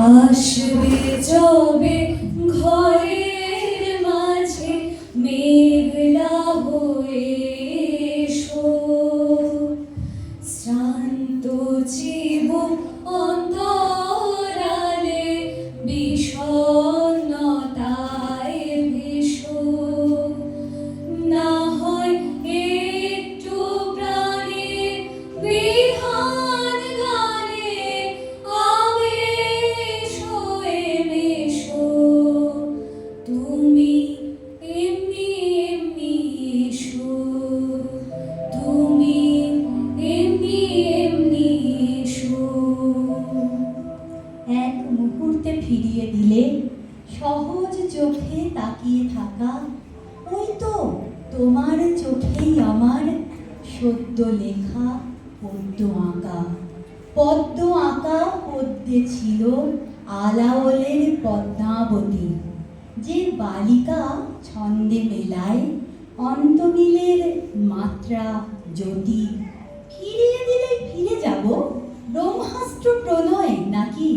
আসবে যাবে ঘরের মাঝে মেঘলা হয়ে শ্রান্ত জীব পদ্ম আঁকা পদ্মে ছিল আলাওলের পদ্মাবতী। যে বালিকা ছন্দে মেলায় অন্তমিলের মাত্রা জ্যোতি। ফিরিয়ে দিলে ফিরে যাব ব্রহ্মাস্ত্র প্রণয় নাকি?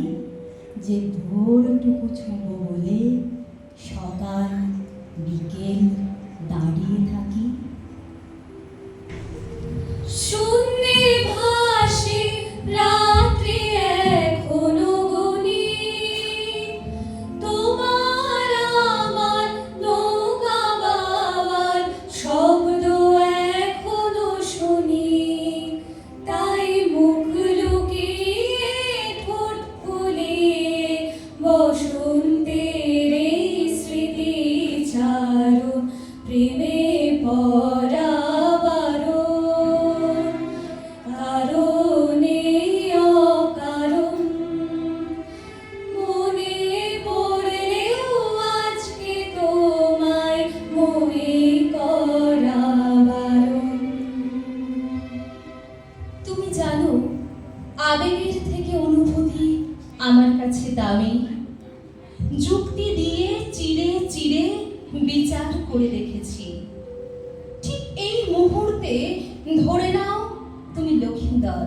যে ভোরটুকু ছুঁব বলে সকাল বিকেল দাঁড়িয়ে থাকি। দামি। যুক্তি দিয়ে চিড়ে চিড়ে বিচার করে দেখেছি। ঠিক এই মুহূর্তে ধরে নাও তুমি লক্ষিন্দর।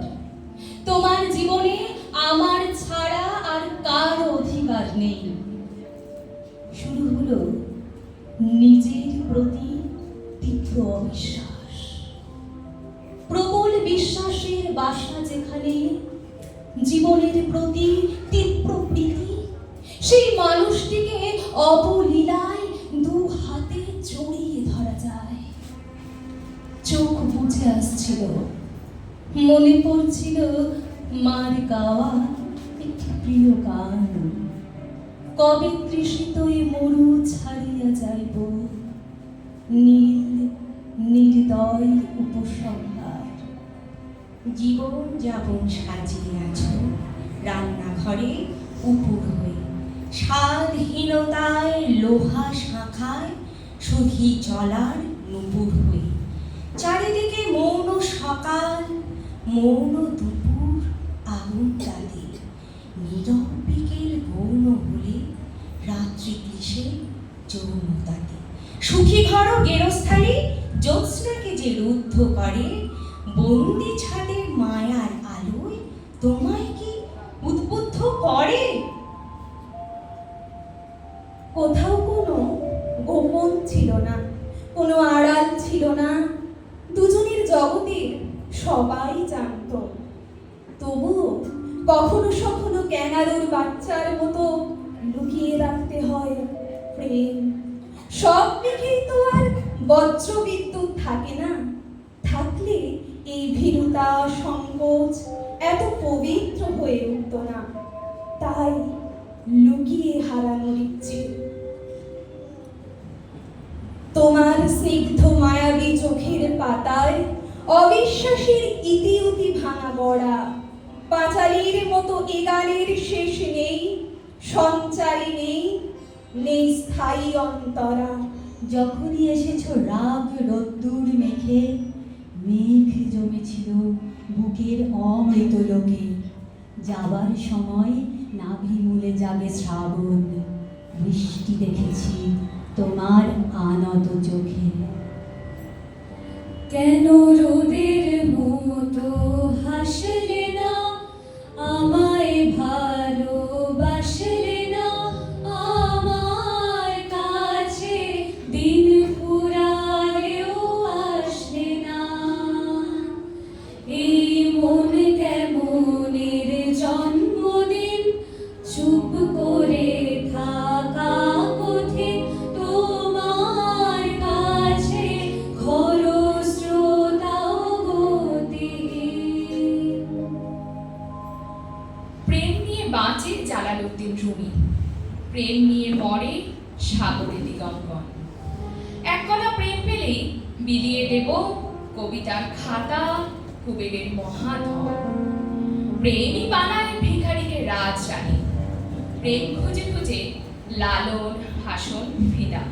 তোমার জীবনে আমার ছাড়া আর কার অধিকার নেই। শুরু হলো নিজের প্রতি তীব্র অবিশ্বাস। প্রবল বিশ্বাসের বাসা যেখানে জীবনের প্রতি তীব্র প্রীতি। সেই মানুষটিকে অবলীলায় দু হাতে জড়িয়ে ধরা যায়। চোখ বুঝে আসছিল। মনে পড়ছিল মার গাওয়া একটি প্রিয় গান। কবে তৃষিত এই মরু ছাড়িয়া যাইব। নীল নির্দয় উপসংহার জীবন যাপন সাজিয়ে আছো। রান্নাঘরে উপুর হয়ে স্বাদহীনতায় লোহা শাখায় সুধি চলার নুপুর হয়ে চারিদিকে মৌন সকাল, মৌন দুপুর, আগুন তালে। নীরব বিকেল গৌণ হলে রাত্রি ক্লিশে যৌনতাতে সুখী ঘর গেরস্থালি জ্যোৎস্নাকে যে রুদ্ধ করে, বন্দি ছাদের মায়ার আলোয় তোমায় কি উদ্বুদ্ধ করে? কোথাও কোনো গোপন ছিল না, কোনো আড়াল ছিল না। দুজনের জগতে সবাই জানত। তবুও কখনো সখনো ক্যাঙারুর বাচ্চার মতো লুকিয়ে রাখতে হয় প্রেম। সব মেঘেই তো আর বজ্র বিদ্যুৎ থাকে না। এই ভীরুতা সংকোচ এত পবিত্র হয়ে উঠত না। তাই লুকিয়ে হারানোর ইচ্ছে তোমার স্নিগ্ধ মায়াবী চোখের পাতায় অবিশ্বাসের ইতিউতি ভাঙা গড়া। পাঁচালির মতো এ গানের শেষ নেই, সঞ্চারী নেই নেই স্থায়ী অন্তরা। যখনই এসেছ রাগ রোদ্দুর মেখে মেঘ জমেছিল বুকের অমৃত লোকে যাবার সময় নাভি মূলে যাবে শ্রাবণ। বৃষ্টি দেখেছি তোমার আনত চোখে। কেন রোদের মতো হাসলে প্রেম নিয়ে মরে সাগরে দিগঙ্গন এক কলা প্রেম পেলেই বিলিয়ে দেব কবিতার খাতা, কুবেরের মহাধন। প্রেমই বানায় ভিখারিকে প্রেম খুঁজে খুঁজে লালন হাসন ফিদা।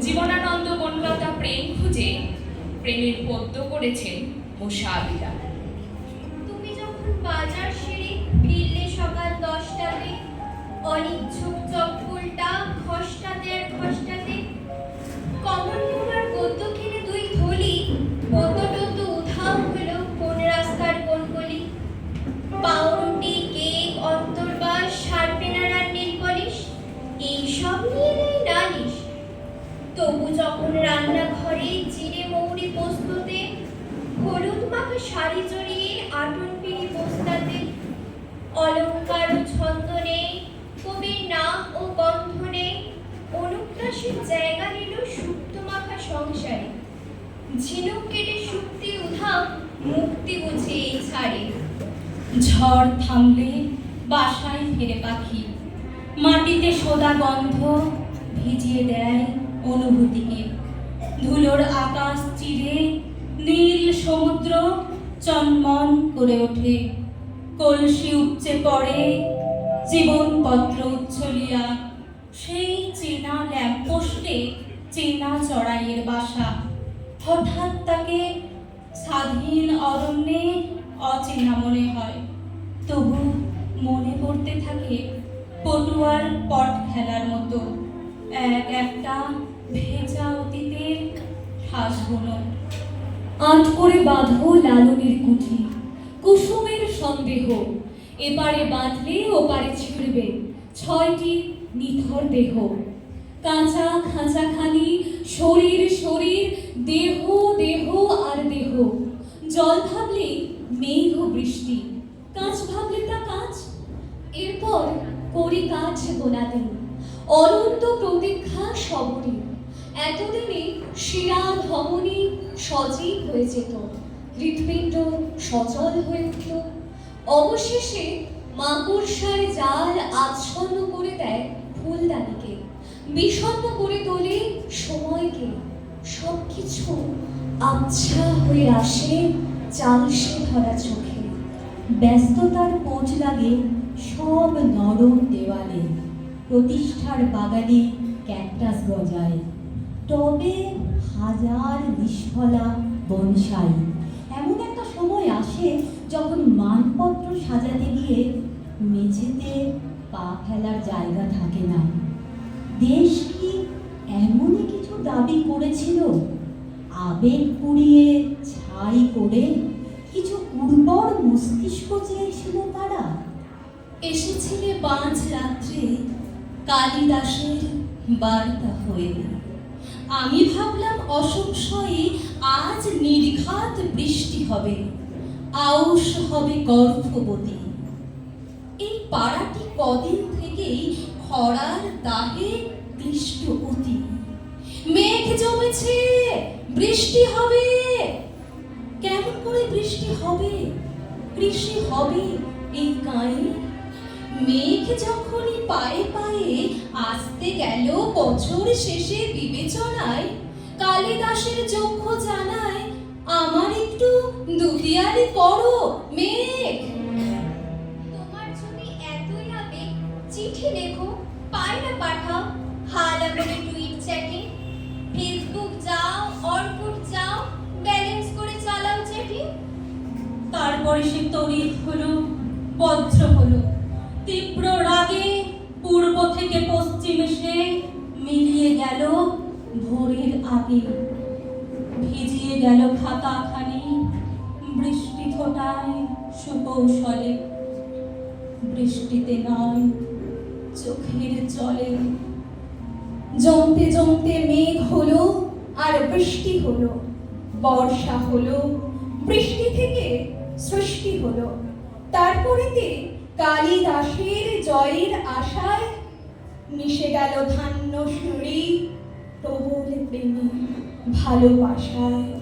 জীবনানন্দ বনলতা প্রেম খুঁজে প্রেমের পদ্য করেছেন মুসাবিদা তুমি যখন বাজার সেরে ফিরলে অনিচ্ছুক চপ্পলটা খসটাতে আর খসটাতে। কমল কুমার গদ্য কিনে দুই থলি পদ্য টদ্য উধাও হলো কোন রাস্তার কোন গলি পাউরুটি কেক অন্তর্বাস শার্পেনার আর নেল পলিশ এইসব নিয়ে নেই নালিশ তবু যখন রান্নাঘরে জিরে মৌরি পোস্ততে হলুদ মাখা শাড়ি জড়িয়ে আটন পিড়ি পোস্তাতে অলঙ্কার ও ছন্দ নেই কবির নাম ও গন্ধ নেই অনুপ্রাসের জায়গা নিল সুপ্ত মাখা সংসারে ঝিনুক কেটে সুক্তি উধাম মুক্তি বুঝে এই ছাড়ে। ঝড় থামলে বাসায় ফিরে পাখি। মাটিতে সোদা গন্ধ ভিজিয়ে দেয় অনুভূতিকে। ধুলোর আকাশ চিরে নীল সমুদ্র চনমন করে ওঠে। কলসি উপচে পড়ে, জীবনপত্র উচ্ছলিয়া। সেই চেনা ল্যাম্পোস্টে চেনা চড়াইয়ের বাসা। হঠাৎ তাকে স্বাধীন অরণ্যে অচেনা মনে হয়। তবু মনে পড়তে থাকে পটুয়ার পট খেলার মতো। এক একটা ভেজা অতীতের ঠাস বুনন আট করে বাঁধো লালনের কুঠি, কুসুমের সন্দেহ। এপারে বাঁধলে ওপারে ছিঁড়বে ছয়টি নিথর দেহ। কাঁচা খাঁচাখানি শরীর শরীর, দেহ দেহ আর দেহ। জল ভাবলে মেঘ বৃষ্টি, কাঁচ ভাবলে তা কাঁচ। এরপর করি কাজ গোনাদিন অনন্ত প্রতীক্ষা সবরী এতদিনে শিরা ধমনী সজীব হয়ে যেত, হৃৎপিণ্ড সচল হয়ে উঠল অবশেষে মাকড়সার জাল আচ্ছন্ন করে দেয় ফুলদানিকে বিষণ্ণ করে তোলে সময়কে সবকিছু আচ্ছা হয়ে আসে চালসে ধরা চোখে। ব্যস্ততার পোঁচ লাগে সব নরম দেওয়ালে। প্রতিষ্ঠার বাগানে ক্যাকটাস গজায়। টবে হাজার নিষ্ফলা বনসাই। এমন একটা সময় আসে যখন মানপত্র সাজাতে গিয়ে মেঝেতে পা ফেলার জায়গা থাকে না। দেশ কি এমনই কিছু দাবি করেছিল? আবেগ পুড়িয়ে ছাই করে কিছু উর্বর মস্তিষ্ক চেয়েছিল তারা? এসেছিলে পাঁচ রাত্রে কালিদাসের বার্তা হয়ে। আমি ভাবলাম অসংশয়ে আজ নির্ঘাত বৃষ্টি হবে, আউশ হবে গর্ভবতী। এই পাড়াটি কদিন থেকেই খরার দাহে ক্লিষ্ট অতি। মেঘ জমেছে, বৃষ্টি হবে। কেমন করে বৃষ্টি হবে? কৃষি হবে এই গায়ে মেঘ যখনই পায়ে পায়ে আসতে গেল বছর শেষে বিবেচনায়, কালিদাসের চক্ষু জানায়, আমার একটু দুহিয়ারি করো মেঘ তারপরে সে তড়িৎ হলো বজ্র হলো। তীব্র রাগে পূর্ব থেকে পশ্চিম এসে মিলিয়ে গেল ভোরের আগে। ভিজিয়ে গেল খাতাখানি, বৃষ্টি ফোটায় সুকৌশলে। বৃষ্টিতে নয় চোখের জলে। জমতে জমতে মেঘ হলো আর বৃষ্টি হলো, বর্ষা হলো। বৃষ্টি থেকে সৃষ্টি হলো। তারপরেতে কালিদাসের জয়ের আশায় মিশে গেল ধান্য সুরি প্রবল প্রেমী ভালোবাসায়।